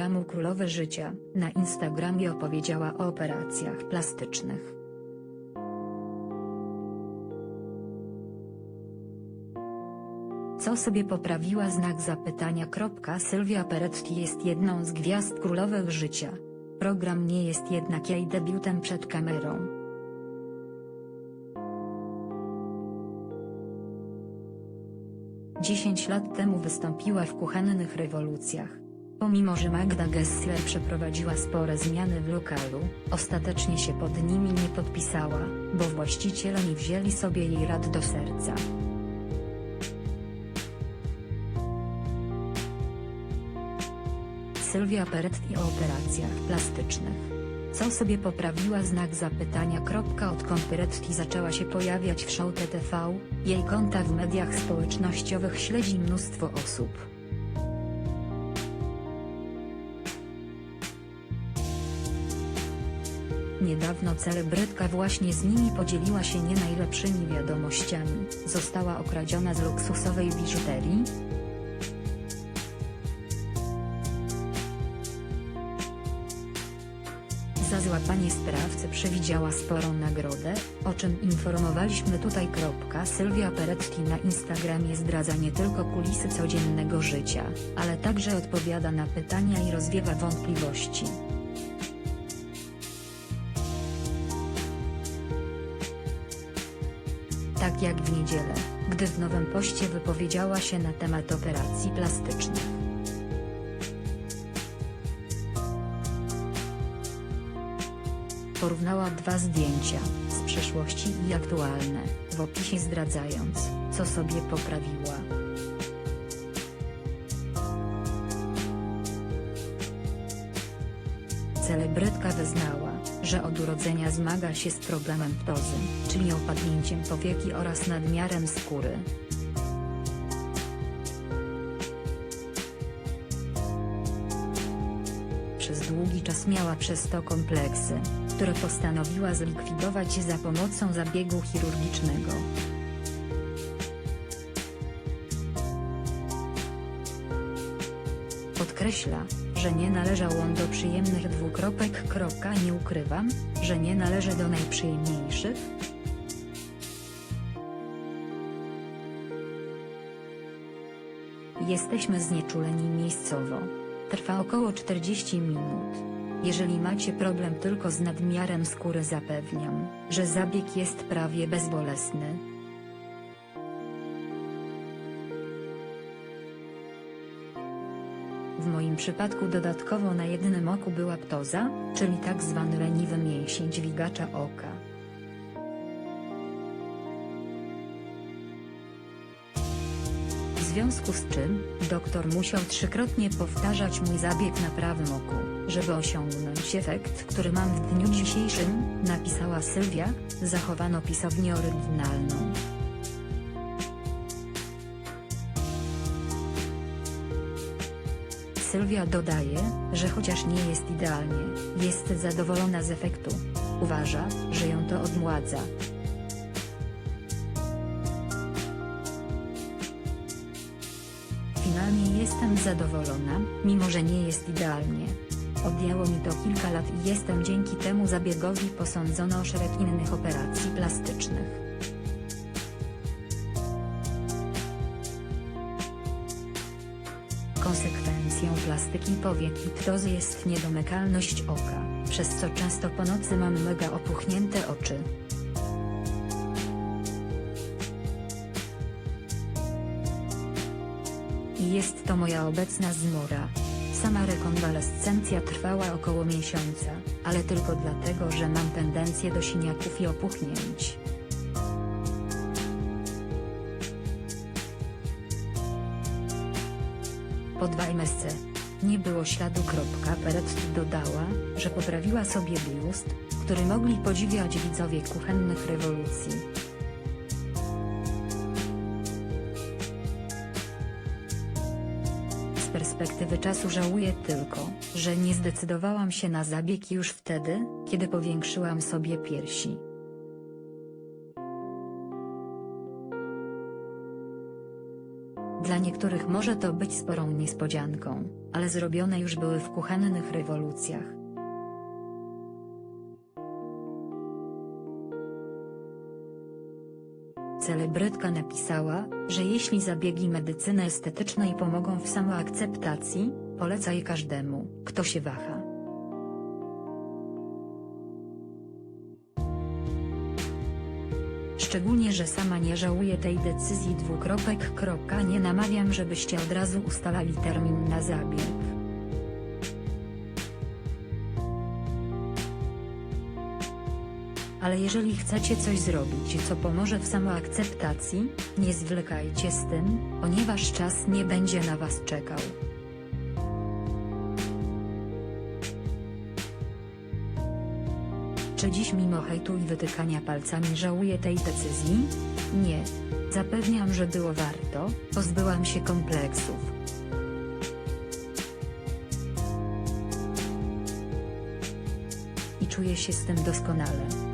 programu Królowe Życia, na Instagramie opowiedziała o operacjach plastycznych. Co sobie poprawiła znak zapytania. Sylwia Peretti jest jedną z gwiazd Królowych Życia. Program nie jest jednak jej debiutem przed kamerą. Dziesięć lat temu wystąpiła w kuchennych rewolucjach. Pomimo że Magda Gessler przeprowadziła spore zmiany w lokalu, ostatecznie się pod nimi nie podpisała, bo właściciele nie wzięli sobie jej rad do serca. Sylwia Peretti o operacjach plastycznych. Co sobie poprawiła znak zapytania. Odkąd Peretti zaczęła się pojawiać w show TTV, jej konta w mediach społecznościowych śledzi mnóstwo osób. Niedawno celebrytka właśnie z nimi podzieliła się nie najlepszymi wiadomościami, została okradziona z luksusowej biżuterii, Za złapanie sprawcy przewidziała sporą nagrodę, o czym informowaliśmy tutaj. Sylwia Peretti na Instagramie zdradza nie tylko kulisy codziennego życia, ale także odpowiada na pytania i rozwiewa wątpliwości. Tak jak w niedzielę, gdy w nowym poście wypowiedziała się na temat operacji plastycznych. Porównała dwa zdjęcia, z przeszłości i aktualne, w opisie zdradzając, co sobie poprawiła. Celebrytka wyznała, że od urodzenia zmaga się z problemem ptozy, czyli opadnięciem powieki oraz nadmiarem skóry. Przez długi czas miała przez to kompleksy, które postanowiła zlikwidować za pomocą zabiegu chirurgicznego. Podkreśla, że nie należał on do przyjemnych dwukropek. Nie ukrywam, że nie należy do najprzyjemniejszych, Jesteśmy znieczuleni miejscowo. Trwa około 40 minut. Jeżeli macie problem tylko z nadmiarem skóry zapewniam, że zabieg jest prawie bezbolesny. W moim przypadku dodatkowo na jednym oku była ptoza, czyli tak zwany leniwy mięsień dźwigacza oka. W związku z czym, doktor musiał trzykrotnie powtarzać mój zabieg na prawym oku, żeby osiągnąć efekt, który mam w dniu dzisiejszym, napisała Sylwia, zachowano pisownię oryginalną. Sylwia dodaje, że chociaż nie jest idealnie, jest zadowolona z efektu. Uważa, że ją to odmładza. Finalnie jestem zadowolona, mimo że nie jest idealnie. Odjęło mi to kilka lat i jestem dzięki temu zabiegowi posądzona o szereg innych operacji plastycznych. Konsekwencją plastyki powiek i ptozy jest niedomykalność oka, przez co często po nocy mam mega opuchnięte oczy. I jest to moja obecna zmora. Sama rekonwalescencja trwała około miesiąca, ale tylko dlatego, że mam tendencję do siniaków i opuchnięć. Po 2 MSC. Nie było śladu. Peretti dodała, że poprawiła sobie biust, który mogli podziwiać widzowie kuchennych rewolucji. Z perspektywy czasu żałuję tylko, że nie zdecydowałam się na zabieg już wtedy, kiedy powiększyłam sobie piersi. Dla niektórych może to być sporą niespodzianką, ale zrobione już były w kuchennych rewolucjach. Celebrytka napisała, że jeśli zabiegi medycyny estetycznej pomogą w samoakceptacji, poleca je każdemu, kto się waha. Szczególnie, że sama nie żałuję tej decyzji dwukropek. kropka. Nie namawiam, żebyście od razu ustalali termin na zabieg. Ale jeżeli chcecie coś zrobić, co pomoże w samoakceptacji, nie zwlekajcie z tym, ponieważ czas nie będzie na was czekał. Czy dziś mimo hejtu i wytykania palcami żałuję tej decyzji? Nie. Zapewniam, że było warto, pozbyłam się kompleksów. I czuję się z tym doskonale.